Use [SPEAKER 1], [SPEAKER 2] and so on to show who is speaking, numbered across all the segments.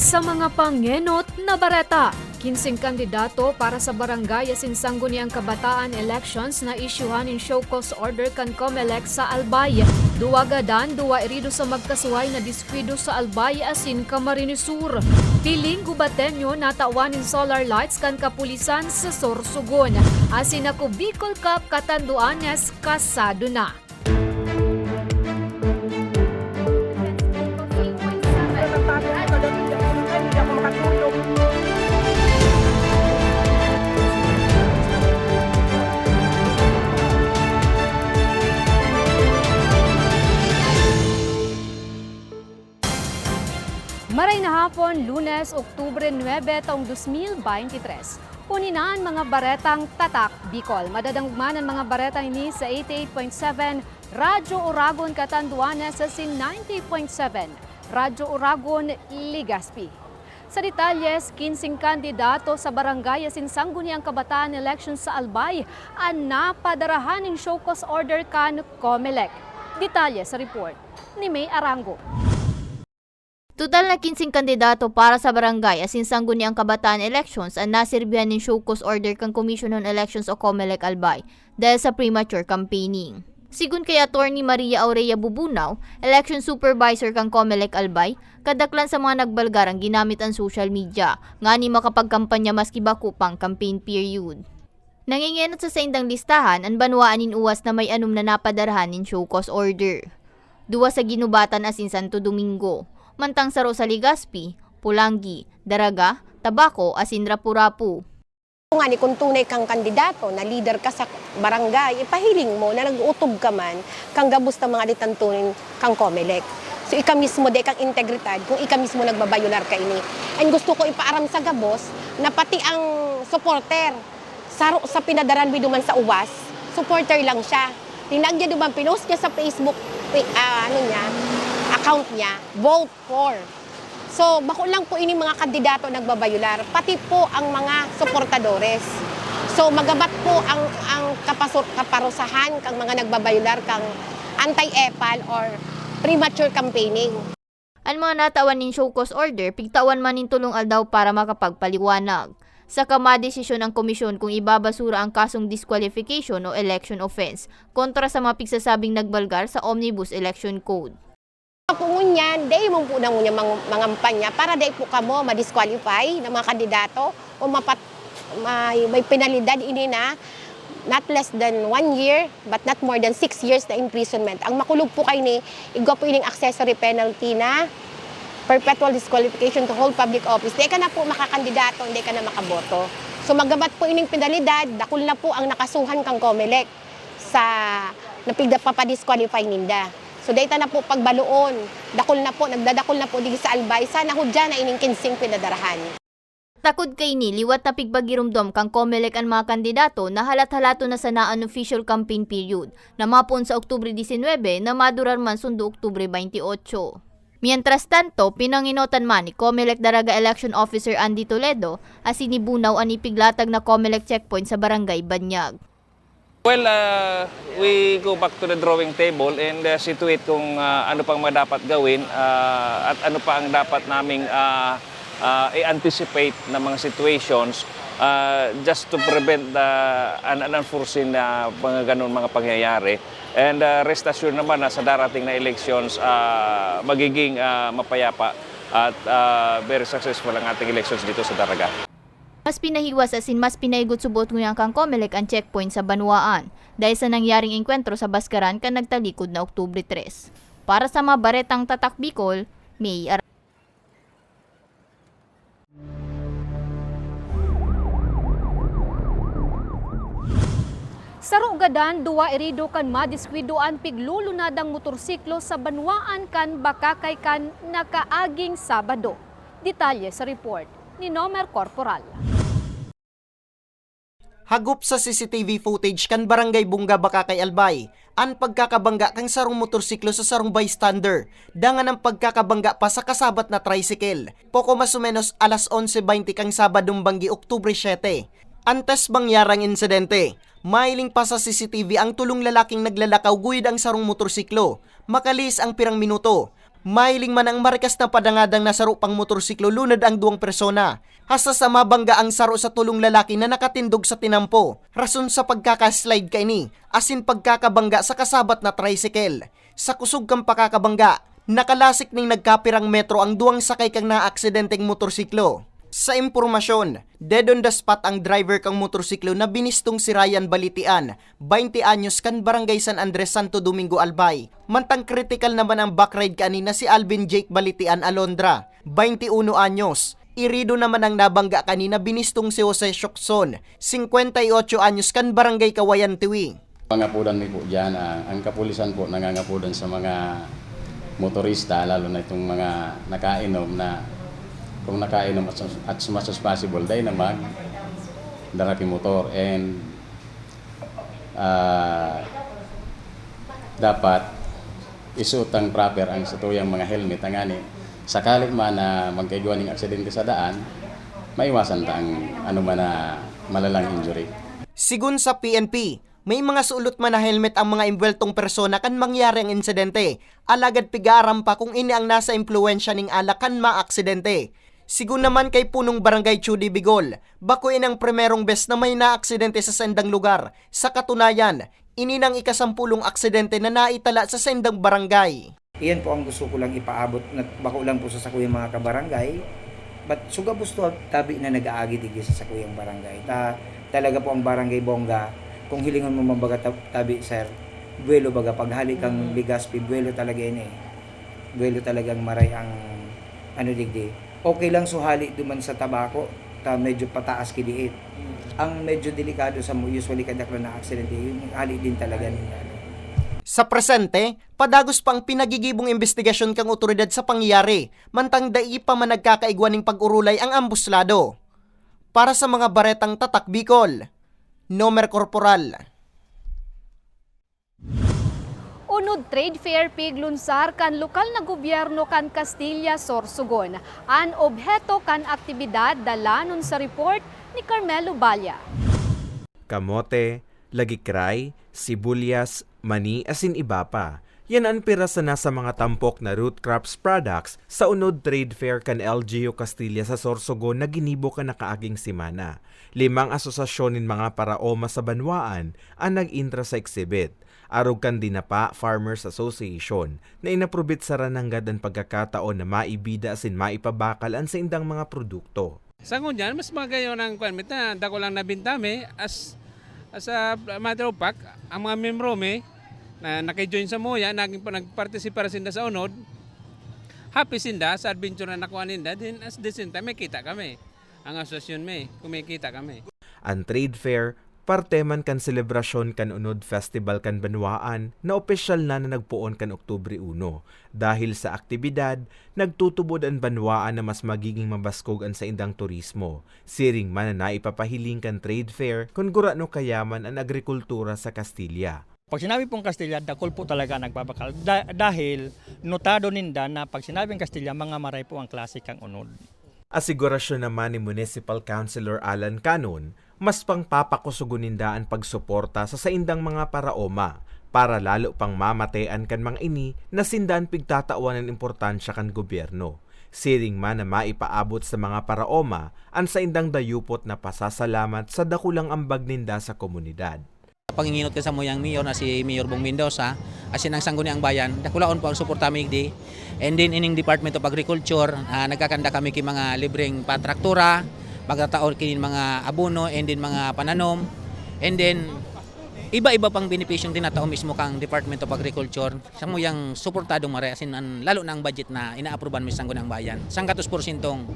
[SPEAKER 1] Sa mga pangenot na bareta, 15 kandidato para sa barangay Asinsangguniang Kabataan elections na isyuhan in show cause order kan Comelec sa Albay. Duwa gadan, duwa irido sa magkasuhay na diskwido sa Albay asin Camarines Sur. Piling gubatenyo natawan in solar lights kan kapulisan sa Sorsogon. Asin ako Bicol Cup katanduanes kasado na. Maray na hapon, lunes, Oktubre 9, taong 2023. Puninaan mga baretang tatak Bicol. Madadangman ang mga baretang ini sa 88.7 Radyo Oragon Catanduanes sa sin 90.7 Radyo Oragon Ligaspi. Sa detalles, 15 kandidato sa barangay asin sangguniang kabataan election sa Albay ang napadarahan ng show cause order kan Comelec. Detalye sa report ni May Arango.
[SPEAKER 2] Total na 15 kandidato para sa barangay asin sangguniang kabataan elections ang nasirbihan ng show cause order kang Commission on Elections o COMELEC Albay dahil sa premature campaigning. Sigun kay Attorney Maria Aurea Bubunaw, election supervisor kang COMELEC Albay, kadaklan sa mga nagbalgar ang ginamit ang social media, nga ni makapagkampanya maski bako pang campaign period. Nangingenot sa saindang listahan ang banwaan in uwas na may anum na napadarahan in show cause order. Duwa sa ginubatan asin Santo Domingo, mantang sa Rosa Ligaspi, Pulangi, Daraga, Tabako asin Rapu-Rapu.
[SPEAKER 3] Kung nga ni kung tunay kang kandidato na leader ka sa barangay, ipahiling mo na nag-utob ka man kang gabos na mga ditantunin kang Comelec. So ika mismo de kang integridad kung ika mismo nagbabayular ka ini. And gusto ko ipaaram sa gabos na pati ang supporter sa, sa pinadaran duman sa uwas, supporter lang siya. Tinag niya duman, pinost niya sa Facebook, ah, ano niya, account niya, vote for. So, bako lang po ini mga kandidato nagbabayular, pati po ang mga suportadores. So, magabat po ang ang kapasor, kaparusahan kang mga nagbabayular kang anti-epal or premature campaigning.
[SPEAKER 2] Ang mga natawan ng show cause order, pigtawan man ng tulong aldaw para makapagpaliwanag. Sa kama desisyon ng komisyon kung ibabasura ang kasong disqualification o election offense kontra sa mga pigsasabing nagbalgar sa Omnibus Election Code.
[SPEAKER 3] Kung ngunyan, day mo po na ngunyan mang, mangampanya para day po kamo ma-disqualify ng mga kandidato o mapat, may, may penalidad ini na not less than one year but not more than six years na imprisonment. Ang makulog po kayo ni, igwa po ining accessory penalty na perpetual disqualification to hold public office. Di ka na po makakandidato, hindi ka na makaboto. So magabat po ining penalidad, dakul na po ang nakasuhan kang COMELEC sa napigda papadisqualify ninda. So data na po pagbaluon, dakul na po, nagdadakol na po digi sa albay, sana hudya na ining kinsing pinadarahan.
[SPEAKER 2] Takod kay ni liwat na pigbagirumdom kang Comelec ang mga kandidato na halat-halato na sa naan official campaign period na mapun sa Oktubre 19 na madurar man sundo Oktubre 28. Mientras tanto, pinanginotan man ni Comelec Daraga Election Officer Andy Toledo as sinibunaw ang ipiglatag na Comelec checkpoint sa barangay Banyag.
[SPEAKER 4] Well, uh, we go back to the drawing table and uh, situate kung uh, ano pang dapat gawin uh, at ano pa ang dapat naming uh, uh, i-anticipate na mga situations uh, just to prevent the an unforeseen na mga ganun mga pangyayari. And uh, rest assured naman na sa darating na elections, uh, magiging uh, mapayapa at uh, very successful ang ating elections dito sa Daraga.
[SPEAKER 2] Mas pinahiwas asin mas pinaigot subot nguyang kang Comelec ang checkpoint sa Banwaan dahil sa nangyaring engkwentro sa Baskaran kan nagtalikod na Oktubre 3. Para sa mga baretang tatak Bicol, May Ar-
[SPEAKER 1] Sa Rugadan, duwa irido kan madiskwidoan piglulunadang motorsiklo sa banwaan kan bakakay kan nakaaging Sabado. Detalye sa report ni Nomer Corporal.
[SPEAKER 5] Hagup sa CCTV footage kan Barangay Bunga Bakakay Albay, an pagkakabangga kang sarong motorsiklo sa sarong bystander, dangan ang pagkakabangga pa sa kasabat na tricycle. Poko mas o menos alas 11.20 kang Sabadong Banggi, Oktubre 7. Antes bangyarang insidente, mailing pa sa CCTV ang tulong lalaking naglalakaw guyod ang sarong motorsiklo. Makalis ang pirang minuto. Mailing man ang marikas na padangadang nasaro pang motorsiklo lunad ang duwang persona. Hasta sa mabangga ang saro sa tulong lalaki na nakatindog sa tinampo. Rason sa pagkakaslide kay ni, asin pagkakabangga sa kasabat na tricycle. Sa kusog kang pakakabangga, nakalasik ning nagkapirang metro ang duwang sakay kang naaksidenteng motorsiklo. Sa impormasyon, dead on the spot ang driver kang motorsiklo na binistong si Ryan Balitian, 20 anyos kan Barangay San Andres Santo Domingo Albay. Mantang critical naman ang backride kanina si Alvin Jake Balitian Alondra, 21 anyos. Irido naman ang nabangga kanina binistong si Jose Shokson, 58 anyos kan Barangay Kawayan Tiwi.
[SPEAKER 6] Pangapudan mi po dyan, ah, ang kapulisan po nangangapudan sa mga motorista, lalo na itong mga nakainom na kung nakainom at, as much as possible, dahil na mag daraki motor and ah, dapat isuot ang proper ang satuyang mga helmet ang ani sakali man na magkaigwa ng aksidente sa daan maiwasan ta ang ano man na malalang injury
[SPEAKER 5] Sigun sa PNP, may mga sulot man na helmet ang mga imbweltong persona kan mangyari ang insidente. Alagad pigaram pa kung ini ang nasa impluensya ning ala kan maaksidente. Sigun naman kay punong barangay Chudi Bigol, bakuin ang primerong best na may naaksidente sa sendang lugar. Sa katunayan, ini nang ikasampulong aksidente na naitala sa sendang barangay.
[SPEAKER 7] Iyan po ang gusto ko lang ipaabot na bako lang po sa sakuyang mga kabarangay. But suga gusto tabi na nag-aagi digi sa sakuyang barangay. Ta talaga po ang barangay Bongga. Kung hilingon mo mabaga tab- tabi sir, buwelo baga paghali kang Ligaspi, buwelo talaga ini. Buwelo talagang maray ang ano digdi. Okay lang suhali duman sa tabako ta medyo pataas kidiit. Ang medyo delikado sa mo usually kadakla na aksidente, yung hali din talaga ano.
[SPEAKER 5] Sa presente, padagos pang pinagigibong investigasyon kang otoridad sa pangyayari, mantang dai pa man nagkakaigwan ng pag-urulay ang ambuslado. Para sa mga baretang tatak Bicol, Nomer Corporal.
[SPEAKER 1] Unod trade fair piglunsar kan lokal na gobyerno kan Castilla Sorsogon. An obheto kan aktibidad dalanon sa report ni Carmelo Balya.
[SPEAKER 8] kamote, lagikray, sibuyas, mani asin iba pa. Yan ang pira sa nasa mga tampok na root crops products sa unod trade fair kan LGU Castilla sa Sorsogon na ginibo ka nakaaging simana. Limang asosasyon ng mga paraoma sa banwaan ang nag-intra sa exhibit. Arog kan Dinapa Farmers Association na inaprobit sa rananggad ang pagkakataon na maibida asin maipabakal ang sa indang mga produkto.
[SPEAKER 9] Sa ngunyan, mas magayon ang kwan na dako lang nabintami as as a matter of fact, ang mga membro me na nakijoin sa Moya, naging pa nagpartisipar sinda sa unod, happy sinda sa adventure na nakuha ninda, din as the same time, may kita kami. Ang asosasyon may, kumikita kami.
[SPEAKER 8] Ang trade fair, parte man kan selebrasyon kan unod festival kan Banwaan na opisyal na na nagpuon kan Oktubre 1. Dahil sa aktibidad, nagtutubod ang Banwaan na mas magiging mabaskog ang sa indang turismo. Siring man na naipapahiling kan trade fair kung gurano kayaman ang agrikultura sa Castilla.
[SPEAKER 10] Pag sinabi pong Kastila, dakol po talaga nagbabakal. Da- dahil notado ninda na pag sinabing Kastila, mga maray po ang klase kang unod.
[SPEAKER 8] Asigurasyon naman ni Municipal Councilor Alan Canon, mas pang papakusuguninda ang pagsuporta sa saindang mga paraoma para lalo pang mamatean kan mga ini na sindan pigtatawan ng importansya kan gobyerno. Siring man na maipaabot sa mga paraoma ang saindang dayupot na pasasalamat sa dakulang ambag ninda sa komunidad.
[SPEAKER 11] Panginginot ka sa mo yung mayor na si Mayor Bong Mendoza, asin ang sangguniang bayan, dakulaon po ang suporta mi di. And then ining Department of Agriculture, ah, nagkakanda kami ki mga libreng patraktura, pagkataon kinin mga abono and then mga pananom. And then iba-iba pang benepisyong tinatao mismo kang Department of Agriculture. Sa mo yung suportadong mare, asin ang, lalo na ang budget na inaaproban mi sa sangguniang bayan. Sang katos porsyentong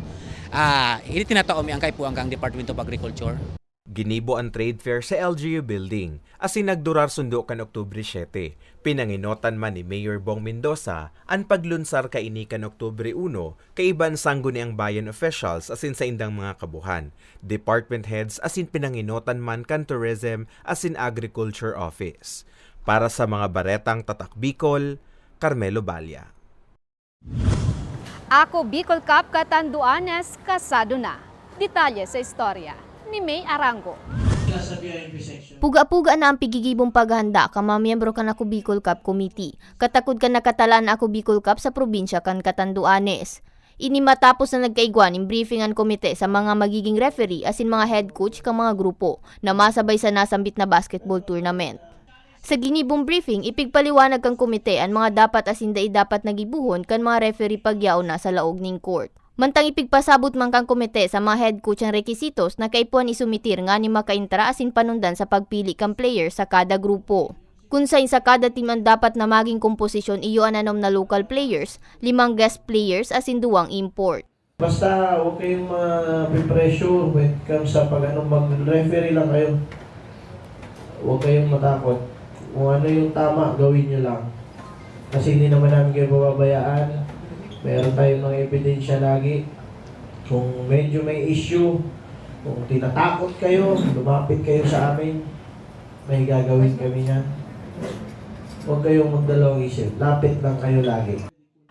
[SPEAKER 11] ah, ini tinatao mi ang ang kang Department of Agriculture.
[SPEAKER 8] Ginibo ang trade fair sa LGU Building asin nagdurar sundo kan Oktubre 7. Pinanginotan man ni Mayor Bong Mendoza ang paglunsar kaini kan Oktubre 1 kay iban sangguni ang bayan officials asin sa indang mga kabuhan, department heads asin pinanginotan man kan tourism asin agriculture office. Para sa mga baretang tatak Bicol, Carmelo Balya.
[SPEAKER 1] Ako Bicol Cup Katanduanes kasado na. Detalye sa istorya ni May Arango.
[SPEAKER 2] Puga-puga na ang pigigibong paghanda ka mga miyembro kan ako Bicol Cup Committee. Katakod ka nakatalaan na ako Bicol Cup sa probinsya kan Katanduanes. Ini matapos na nagkaigwan ng briefingan komite sa mga magiging referee asin mga head coach kang mga grupo na masabay sa nasambit na basketball tournament. Sa ginibong briefing, ipigpaliwanag kang komite ang mga dapat asin dapat nagibuhon kan mga referee pagyaw na sa laog ning court. Mantang ipigpasabot man kang komite sa mga head coach ang rekisitos na kaipuan isumitir nga ni makaintra asin panundan sa pagpili kang player sa kada grupo. Kung sa kada team ang dapat na maging komposisyon iyo ananom na local players, limang guest players asin duwang import.
[SPEAKER 12] Basta huwag kayong ma-pressure when it comes sa pag ano, mag-referee lang kayo. Huwag kayong matakot. Kung ano yung tama, gawin nyo lang. Kasi hindi naman namin kayo pababayaan. Meron tayong mga ebidensya lagi. Kung medyo may issue, kung tinatakot kayo, lumapit kayo sa amin, may gagawin kami niyan. Huwag kayong magdalawang isip. Lapit lang kayo lagi.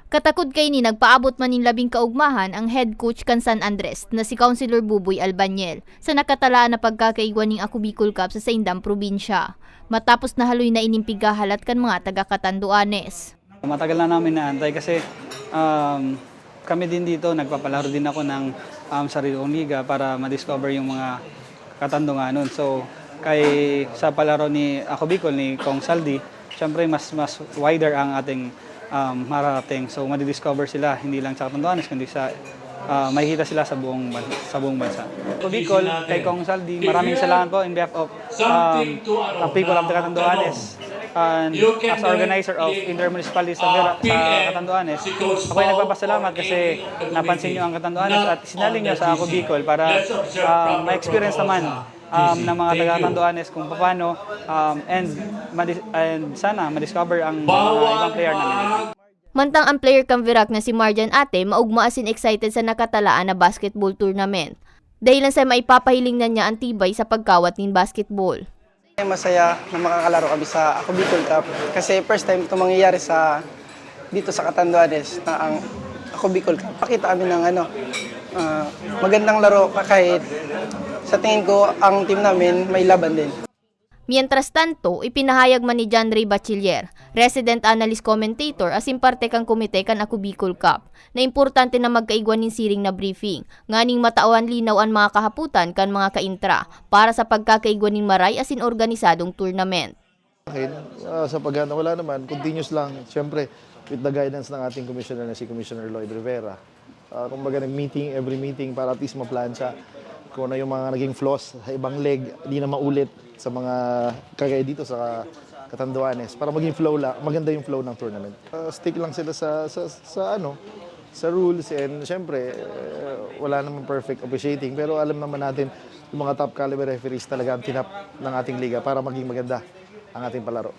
[SPEAKER 2] Katakod kay ni nagpaabot man ning labing kaugmahan ang head coach kan San Andres na si Councilor Buboy Albanyel sa nakatalaan na pagkakaigwan ning Ako Bicol Cup sa Saindam probinsya. Matapos na haloy na inimpigahalat kan mga taga Katanduanes.
[SPEAKER 13] Matagal na namin naantay kasi um, kami din dito, nagpapalaro din ako ng um, sarili kong liga para ma-discover yung mga katandunganon. So, kay sa palaro ni Ako Bicol, ni Kong Saldi, syempre mas mas wider ang ating um, mararating. So, madidiscover sila hindi lang sa Katanduanes, kundi sa uh, makikita sila sa buong sa buong bansa. Ako Bicol, kay Kong Saldi, maraming salamat po in behalf of um, ang people of the Katanduanes and as organizer of intermunicipality sa, Vera, sa Katanduanes, ako ay nagpapasalamat kasi napansin niyo ang Katanduanes at sinalin niyo sa ako Bicol para um, ma-experience naman um, ng mga taga Katanduanes kung paano um, and, madis- and sana ma-discover ang mga ibang player namin.
[SPEAKER 2] Mantang ang player kang Virac na si Marjan Ate maugma asin excited sa nakatalaan na basketball tournament. Dahilan sa maipapahiling na niya ang tibay sa pagkawat nin basketball.
[SPEAKER 14] Masaya na makakalaro kami sa Ako Bicol Cup kasi first time ito mangyayari sa dito sa Catanduanes na ang Ako Bicol Cup. Pakita kami ng ano, ah, magandang laro kahit sa tingin ko ang team namin may laban din.
[SPEAKER 2] Mientras tanto, ipinahayag man ni John Ray Bachiller, resident analyst commentator asin parte kang komite kan Ako Bicol Cup, na importante na magkaigwan nin siring na briefing, nganing matawan linaw ang mga kahaputan kan mga kaintra para sa pagkakaigwan nin maray asin organisadong tournament.
[SPEAKER 15] ah, sa pagana wala naman, continuous lang, siyempre, with the guidance ng ating commissioner na si Commissioner Lloyd Rivera. Uh, kumbaga nag-meeting, every meeting para at least maplansya kung ano yung mga naging flaws sa ibang leg, di na maulit sa mga kagaya dito sa Katanduanes para maging flow lang, maganda yung flow ng tournament. Uh, stick lang sila sa, sa, sa ano, sa rules and syempre eh, wala naman perfect officiating pero alam naman natin yung mga top caliber referees talaga ang tinap ng ating liga para maging maganda ang ating palaro.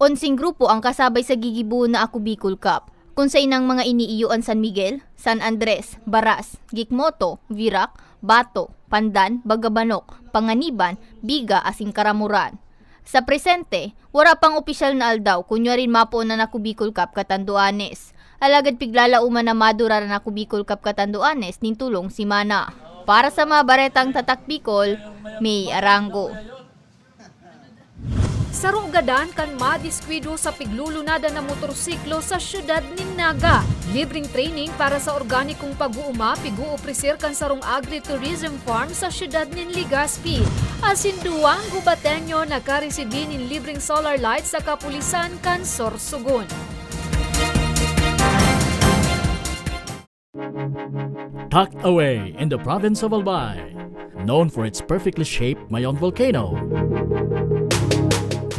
[SPEAKER 2] Onsing grupo ang kasabay sa gigibuo na Ako Bicol Cup, kung sa mga iniiyuan San Miguel, San Andres, Baras, Gikmoto, Virac, Bato, Pandan, Bagabanok, Panganiban, Biga, asing Karamuran. Sa presente, wala pang opisyal na aldaw kunyarin mapo na Ako Bicol Cup Katanduanes. Alagad piglalauman na madura na Ako Bicol Cup Katanduanes nin tulong si Mana. Para sa mga baretang tatak Bicol, May Arango.
[SPEAKER 1] Sarong gadan kan madiskwido sa piglulunada na motorsiklo sa syudad ni Naga. Libreng training para sa organikong pag-uuma pigu-opresir kan sarong agri-tourism farm sa syudad nin Ligaspi. Asin duwang gubatenyo nakaresibin nin libreng solar light sa kapulisan kan Sorsogon.
[SPEAKER 16] tucked away in the province of Albay, known for its perfectly shaped Mayon volcano.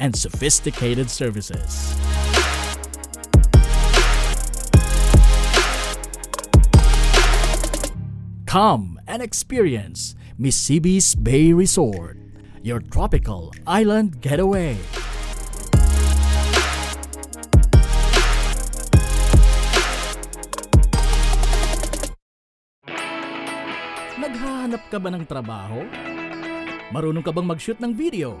[SPEAKER 16] and sophisticated services. Come and experience Mississippi's Bay Resort, your tropical island getaway. Naghahanap ka ba ng trabaho? Marunong ka bang mag-shoot ng video?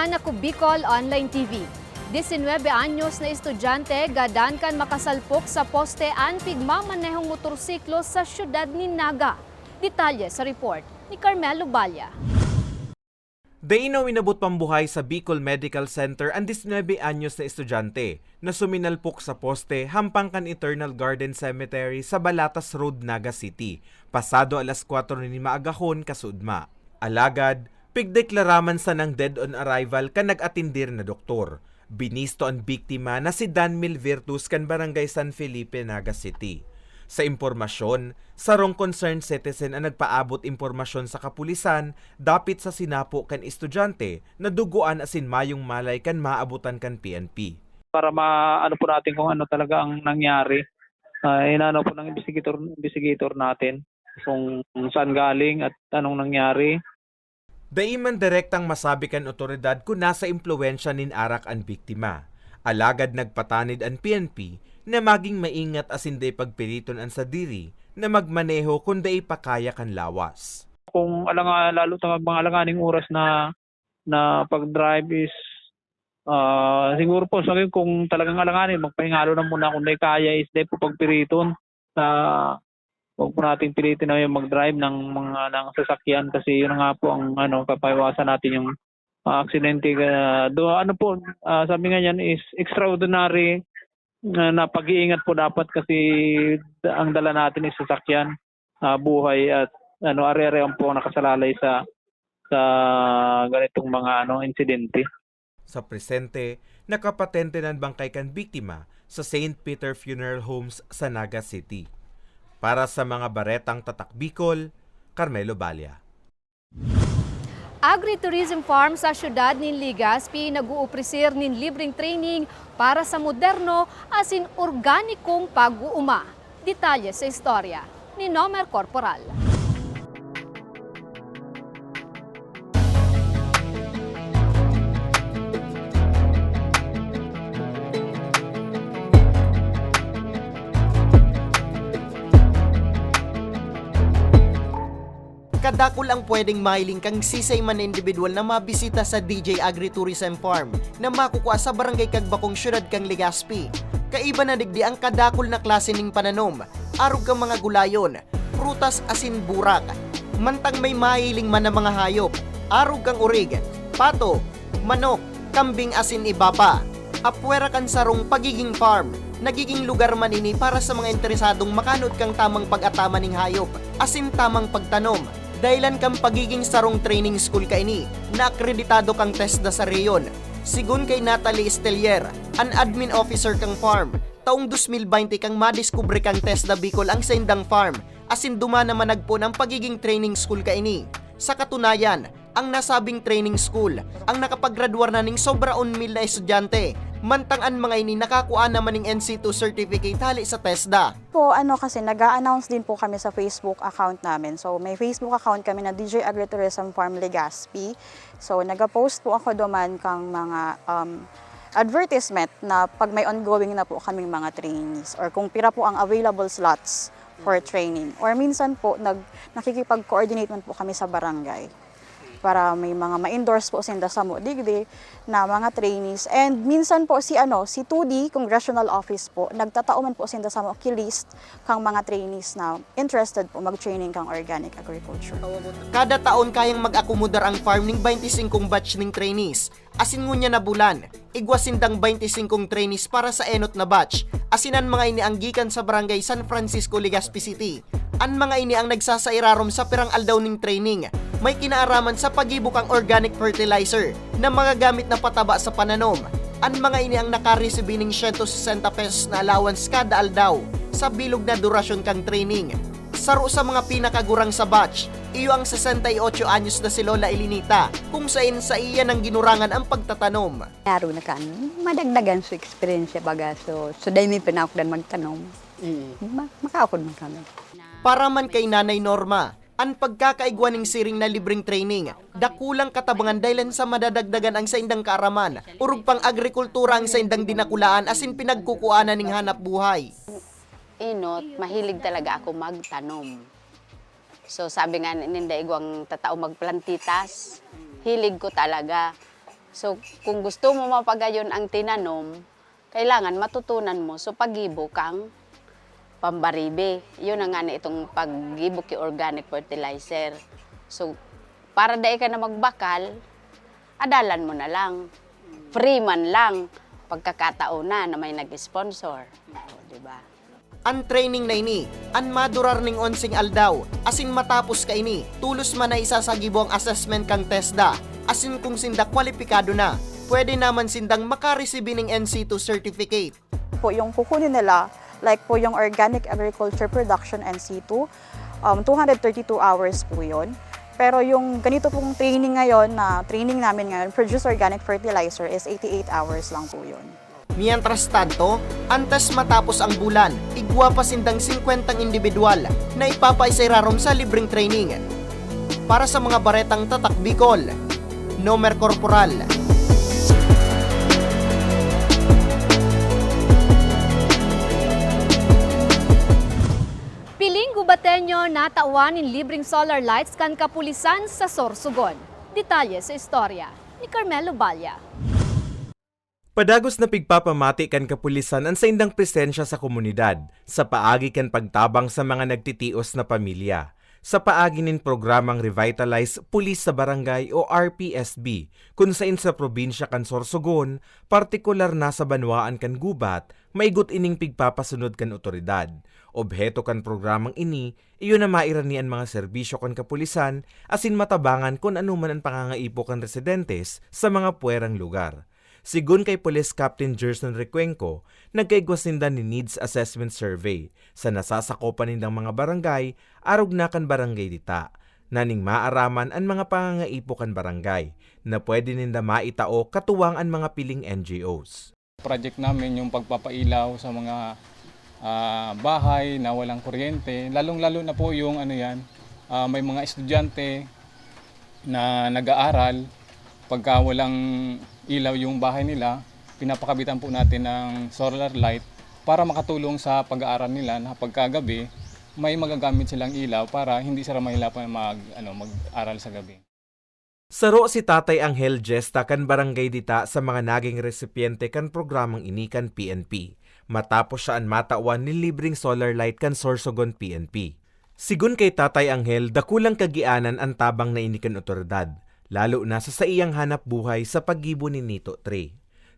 [SPEAKER 1] Nagbabalikan ako Bicol Online TV. 19 anyos na estudyante gadan kan makasalpok sa poste an pigmamanehong motorsiklo sa syudad ni Naga. Detalye sa report ni Carmelo Balya.
[SPEAKER 8] Dainaw inabot pambuhay sa Bicol Medical Center ang 19 anyos na estudyante na suminalpok sa poste hampang kan Eternal Garden Cemetery sa Balatas Road, Naga City, pasado alas 4 ni maagahon kasudma. Alagad, pigdeklaraman sa ng dead on arrival kan nag-atindir na doktor. Binisto ang biktima na si Danmil Virtus kan Barangay San Felipe, Naga City. Sa impormasyon, sarong concerned citizen ang nagpaabot impormasyon sa kapulisan dapit sa sinapo kan estudyante na duguan asin mayong malay kan maabutan kan PNP.
[SPEAKER 17] para maano po natin kung ano talaga ang nangyari. Uh, inano po ng investigator investigator natin kung saan galing at anong nangyari.
[SPEAKER 8] Daiman direktang masabi kan otoridad kung nasa impluensya nin arak ang biktima. Alagad nagpatanid ang PNP na maging maingat asin day pagpiliton ang sadiri na magmaneho kung day pakaya kan lawas.
[SPEAKER 17] Kung alanga lalo sa mga alanganing oras na na pag-drive is ah, siguro po sa kung talagang alanganin magpahingalo na muna kung day kaya is day po pagpiliton sa huwag po natin pilitin na yung mag-drive ng mga ng sasakyan kasi yun nga po ang ano papaiwasan natin yung uh, aksidente uh, do ano po ah, sabi nga yan is extraordinary uh, na pag-iingat po dapat kasi ang dala natin is sasakyan ah, buhay at ano are-are ang po nakasalalay sa sa ganitong mga ano insidente.
[SPEAKER 8] Sa presente, nakapatente ng bangkay kan biktima sa St. Peter Funeral Homes sa Naga City. Para sa mga baretang tatak Bicol, Carmelo Balya.
[SPEAKER 1] Agritourism Farm sa syudad ni Ligaspi nag-uuprisir nin libreng training para sa moderno asin organikong pag-uuma. Detalye sa istorya ni Nomer Corporal.
[SPEAKER 5] Kadakol ang pwedeng mahiling kang sisay man na individual na mabisita sa DJ Agritourism Farm na makukuha sa barangay Kagbakong Syudad kang Legazpi. Kaiba na digdi ang kadakol na klase ning pananom, arog kang mga gulayon, prutas asin burak. Mantang may mahiling man na mga hayop, arog kang urig, pato, manok, kambing asin iba pa. Apwera kan sarong pagiging farm, nagiging lugar man ini para sa mga interesadong makanod kang tamang pag-atama ning hayop, asin tamang pagtanom, dahilan kang pagiging sarong training school ka ini, na akreditado kang test da sa reyon. Sigun kay Natalie Estelier, an admin officer kang farm, taong 2020 kang madiskubre kang test da Bicol ang Sendang Farm, asin duma naman nagpo ng pagiging training school ka ini. Sa katunayan, ang nasabing training school ang nakapaggraduar na ning sobra on mil na estudyante Mantangan mga ini nakakuha naman ng NC2 certificate hali sa TESDA.
[SPEAKER 18] Po, ano kasi, nag-a-announce din po kami sa Facebook account namin. So, may Facebook account kami na DJ Agritourism Farm Legazpi. So, nag-post po ako doon kang mga um, advertisement na pag may ongoing na po kaming mga trainees or kung pira po ang available slots for training. Or minsan po, nag, nakikipag-coordinate man po kami sa barangay para may mga ma-endorse po sinda sa mo digdi na mga trainees. And minsan po si ano, si 2D Congressional Office po, nagtatao man po sinda sa mo kilist kang mga trainees na interested po mag-training kang organic agriculture.
[SPEAKER 5] Kada taon kayang mag-akomodar ang farm ng 25 batch ng trainees. Asin ngunya na bulan, igwasindang 25 trainees para sa enot na batch. Asinan mga ini ang gikan sa barangay San Francisco, Legazpi City. An mga ini ang nagsasairarom sa pirang aldaw ning training. May kinaaraman sa pagibok ang organic fertilizer na mga gamit na pataba sa pananom. An mga ini ang nakareceive ning 160 pesos na allowance kada aldaw sa bilog na durasyon kang training. Saro sa mga pinakagurang sa batch, iyo ang 68 anyos na si Lola Elinita, kung saan sa iya ng ginurangan ang pagtatanom.
[SPEAKER 19] Laro na kan, madagdagan sa experience baga. So, so dahil may pinakdan magtanong. Ma- makaakod man kami.
[SPEAKER 5] Para man kay Nanay Norma, ang pagkakaigwa ng siring na libreng training, dakulang katabangan dahil sa madadagdagan ang sa indang kaaraman, urug pang agrikultura ang sa indang dinakulaan asin pinagkukuanan ng hanap buhay.
[SPEAKER 20] Inot, mahilig talaga ako magtanom. So sabi nga ninda igwang tatao magplantitas, hilig ko talaga. So kung gusto mo mapagayon ang tinanom, kailangan matutunan mo so pagibo kang pambaribe. Yun ang nga na itong pagibo ki organic fertilizer. So para dai ka na magbakal, adalan mo na lang. Free man lang pagkakataon na na may nag-sponsor. O, di
[SPEAKER 5] Ang training na ini, ang madurar ning onsing aldaw, asin matapos ka ini, tulos man na isasagibo ang assessment kang TESDA, asin kung sinda kwalipikado na, pwede naman sindang makareceive ng NC2 certificate.
[SPEAKER 18] Po yung kukunin nila, like po yung organic agriculture production NC2, um, 232 hours po yun. Pero yung ganito pong training ngayon na training namin ngayon, produce organic fertilizer is 88 hours lang po yun.
[SPEAKER 5] Mientras tanto, antes matapos ang bulan, igwa pa sindang 50 individual na ipapaisirarom sa libreng training. Para sa mga baretang tatak Bicol, Nomer Corporal.
[SPEAKER 1] Piling gubatenyo natawan in libreng solar lights kan kapulisan sa Sorsogon. Detalye sa istorya ni Carmelo Balya.
[SPEAKER 8] Padagos na pigpapamati kan kapulisan ang sa indang presensya sa komunidad, sa paagi kan pagtabang sa mga nagtitios na pamilya, sa paagi nin programang Revitalize Pulis sa Barangay o RPSB, kung sain sa probinsya kan Sorsogon, partikular na sa banwaan kan gubat, maigot ining pigpapasunod kan otoridad. Obheto kan programang ini, iyon na mairanian mga serbisyo kan kapulisan, asin matabangan kung ano man ang pangangaipo kan residentes sa mga puwerang lugar. Sigun kay Police Captain Gerson Recuenco, nagkaigwas ninda ni Needs Assessment Survey sa nasasakopan nindang mga barangay, arog na kan barangay dita. Naning maaraman ang mga pangangaipo kan barangay na pwede ninda maitao katuwang ang mga piling NGOs.
[SPEAKER 21] Project namin yung pagpapailaw sa mga ah, bahay na walang kuryente, lalong-lalo na po yung ano yan, ah, may mga estudyante na nag-aaral, pagka walang ilaw yung bahay nila, pinapakabitan po natin ng solar light para makatulong sa pag-aaral nila na pagkagabi may magagamit silang ilaw para hindi sila mahirapan mag, ano, mag-aral sa gabi.
[SPEAKER 8] Saro si Tatay Angel Gesta kan barangay dita sa mga naging resipiente kan programang ini kan PNP. Matapos siya ang matawan ni libreng solar light kan Sorsogon PNP. Sigun kay Tatay Angel, dakulang kagianan ang tabang na ini kan otoridad, lalo na sa iyang hanap buhay sa paggibo ni Nito 3.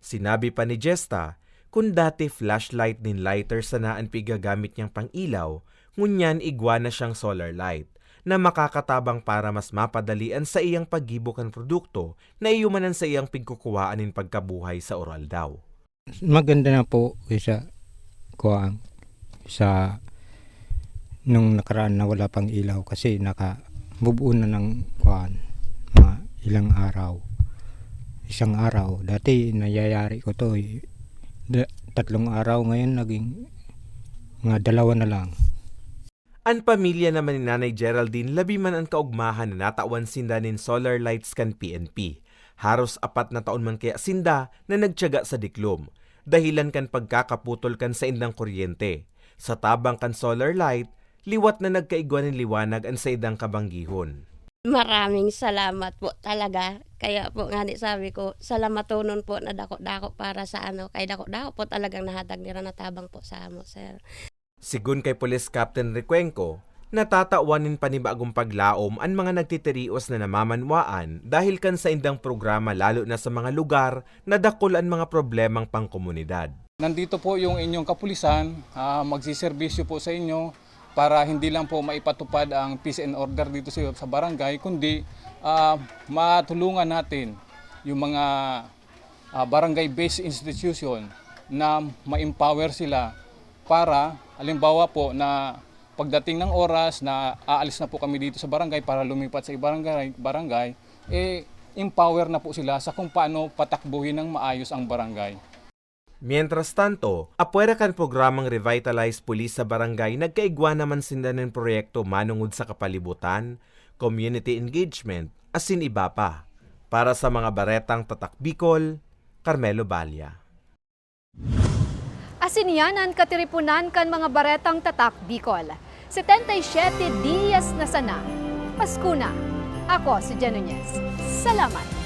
[SPEAKER 8] Sinabi pa ni Gesta, kung dati flashlight nin lighter sa naan pigagamit niyang pang-ilaw, ngunyan igwa na siyang solar light na makakatabang para mas mapadalian sa iyang paggibo kan produkto na iyumanan sa iyang pigkukuwaanin pagkabuhay sa oral daw.
[SPEAKER 22] maganda na po sa kuang sa nung nakaraan na wala pang ilaw kasi naka bubuo na ng mga ilang araw isang araw dati nayayari ko to eh, tatlong araw ngayon naging mga dalawa na lang.
[SPEAKER 8] Ang pamilya naman ni Nanay Geraldine labi man ang kaugmahan na natawan sinda nin solar lights kan PNP. Haros apat na taon man kaya sinda na nagtyaga sa diklom. Dahilan kan pagkakaputol kan sa indang kuryente. Sa tabang kan solar light, liwat na nagkaigwan ng liwanag ang sa idang kabanggihon.
[SPEAKER 23] Maraming salamat po talaga. Kaya po nga ni sabi ko, salamat tunon po na dako-dako para sa ano. Kay dako-dako po talagang nahatag nila na tabang po sa amo, sir.
[SPEAKER 8] Sigun kay Police Captain Recuenco, natatawanin panibagong paglaom ang mga nagtitirios na namamanwaan dahil kan sa indang programa lalo na sa mga lugar na dakol ang mga problemang pangkomunidad.
[SPEAKER 21] Nandito po yung inyong kapulisan, ah, magsiservisyo po sa inyo para hindi lang po maipatupad ang peace and order dito sa, barangay, kundi ah, matulungan natin yung mga ah, barangay-based institution na ma-empower sila para, alimbawa po na pagdating ng oras na aalis na po kami dito sa barangay para lumipat sa ibang barangay, barangay eh empower na po sila sa kung paano patakbuhin ng maayos ang barangay.
[SPEAKER 8] Mientras tanto, apwera kan programang Revitalize Police sa barangay nagkaigwa naman sinda ng proyekto manungod sa kapalibutan, community engagement, asin iba pa. Para sa mga baretang tatak Bicol, Carmelo Balya.
[SPEAKER 1] Asiniyanan katiripunan kan mga baretang tatak Bicol. 77 Dias na sana. Pasko na. Ako si Jen Nunez. Salamat.